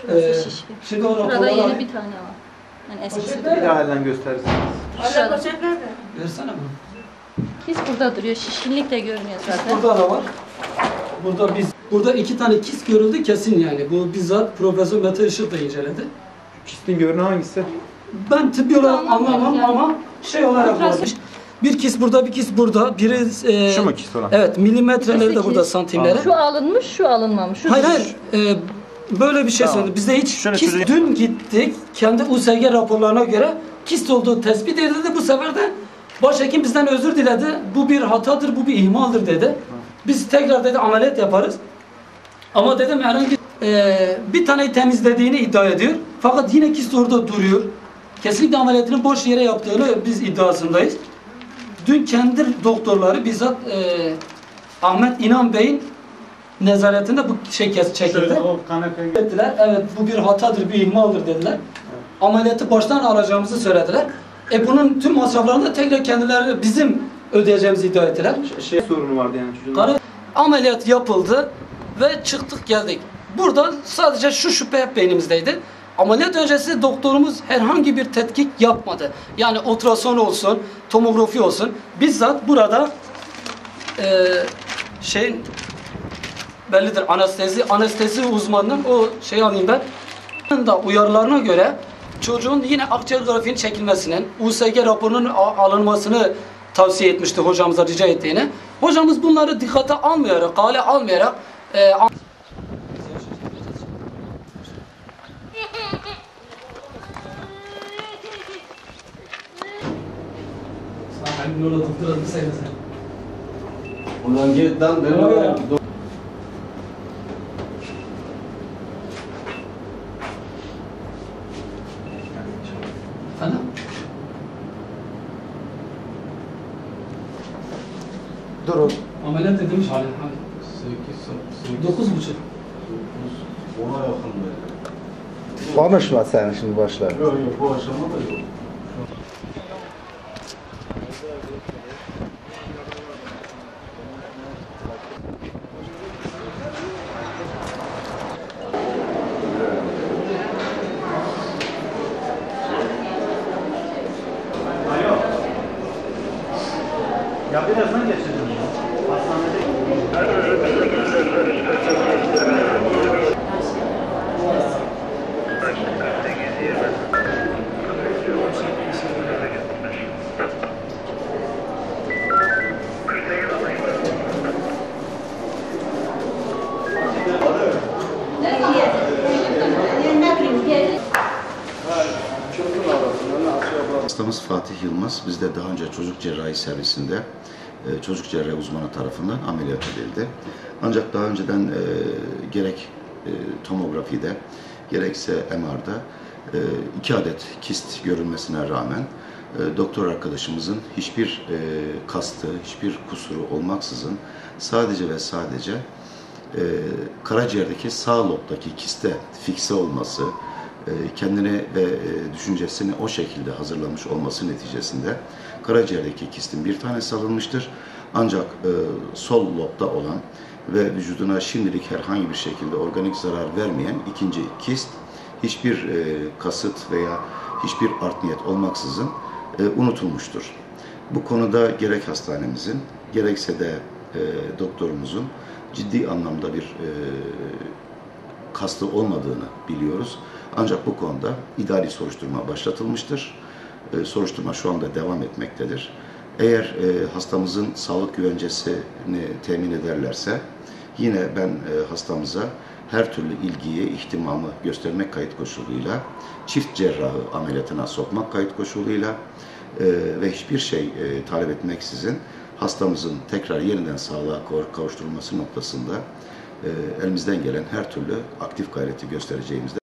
Şurası Ee, şişkin. Şimdi raporları yeni alayım. bir tane var. Yani eskisi Bir daha elden gösterirsiniz. Aşağıda. Versene bunu. Kis burada duruyor. Şişkinlik de görünüyor zaten. Burada da var. Burada biz burada iki tane kis görüldü kesin yani. Bu bizzat Profesör Mete Işık da inceledi. Kistin görünü hangisi? Ben tıbbi olarak anlamam yani. ama şey olarak varmış. Bir kis burada, bir kis burada. Biri e, Şu mu kist olan? Evet, milimetreleri de burada kis. santimleri. Şu alınmış, şu alınmamış. Şu Hayır hayır. e, böyle bir şey Tamam. söyledi. Bizde hiç Şöyle kist çözeyim. dün gittik. Kendi USG raporlarına göre kist olduğu tespit edildi. Bu sefer de başhekim bizden özür diledi. Bu bir hatadır, bu bir ihmaldir dedi. Biz tekrar dedi ameliyat yaparız. Ama dedim herhangi e, bir taneyi temizlediğini iddia ediyor. Fakat yine kist orada duruyor. Kesinlikle ameliyatını boş yere yaptığını biz iddiasındayız. Dün kendi doktorları bizzat e, Ahmet İnan Bey'in nezaretinde bu kes çekildi. Ettiler. Evet bu bir hatadır, bir ihmaldir dediler. Ameliyatı baştan alacağımızı söylediler. E bunun tüm masraflarını da tekrar kendileri bizim ödeyeceğimizi iddia ettiler. Şey sorunu vardı yani çocuğun. Karı ameliyat yapıldı ve çıktık geldik. Burada sadece şu şüphe hep beynimizdeydi. Ameliyat öncesi doktorumuz herhangi bir tetkik yapmadı. Yani ultrason olsun, tomografi olsun. Bizzat burada eee şey bellidir anestezi anestezi uzmanının o şey alayım ben. da uyarılarına göre çocuğun yine akciğer grafiğinin çekilmesinin, USG raporunun alınmasını tavsiye etmişti hocamıza rica ettiğini. Hocamız bunları dikkate almayarak, kale almayarak e, an- Ulan git lan ben Öyle. Dur o. Ameliyat edilmiş hali. Dokuz buçuk. Ona yakın böyle. Konuşma sen şimdi başla. Yok yok bu aşama da yok. Ya birazdan geçeceğim. Hastamız Fatih Yılmaz. Bizde daha önce çocuk cerrahi servisinde e, çocuk cerrahi uzmanı tarafından ameliyat edildi. Ancak daha önceden e, gerek e, tomografide gerekse MR'da e, iki adet kist görülmesine rağmen e, doktor arkadaşımızın hiçbir e, kastı, hiçbir kusuru olmaksızın sadece ve sadece e, karaciğerdeki sağ lobdaki kiste fikse olması, kendini ve e, düşüncesini o şekilde hazırlamış olması neticesinde karaciğerdeki kistin bir tanesi alınmıştır. Ancak e, sol lobda olan ve vücuduna şimdilik herhangi bir şekilde organik zarar vermeyen ikinci kist hiçbir e, kasıt veya hiçbir art niyet olmaksızın e, unutulmuştur. Bu konuda gerek hastanemizin gerekse de e, doktorumuzun ciddi anlamda bir e, kastı olmadığını biliyoruz. Ancak bu konuda idari soruşturma başlatılmıştır. E, soruşturma şu anda devam etmektedir. Eğer e, hastamızın sağlık güvencesini temin ederlerse yine ben e, hastamıza her türlü ilgiyi, ihtimamı göstermek kayıt koşuluyla, çift cerrahı ameliyatına sokmak kayıt koşuluyla e, ve hiçbir şey e, talep etmeksizin hastamızın tekrar yeniden sağlığa kav- kavuşturulması noktasında elimizden gelen her türlü aktif gayreti göstereceğimizde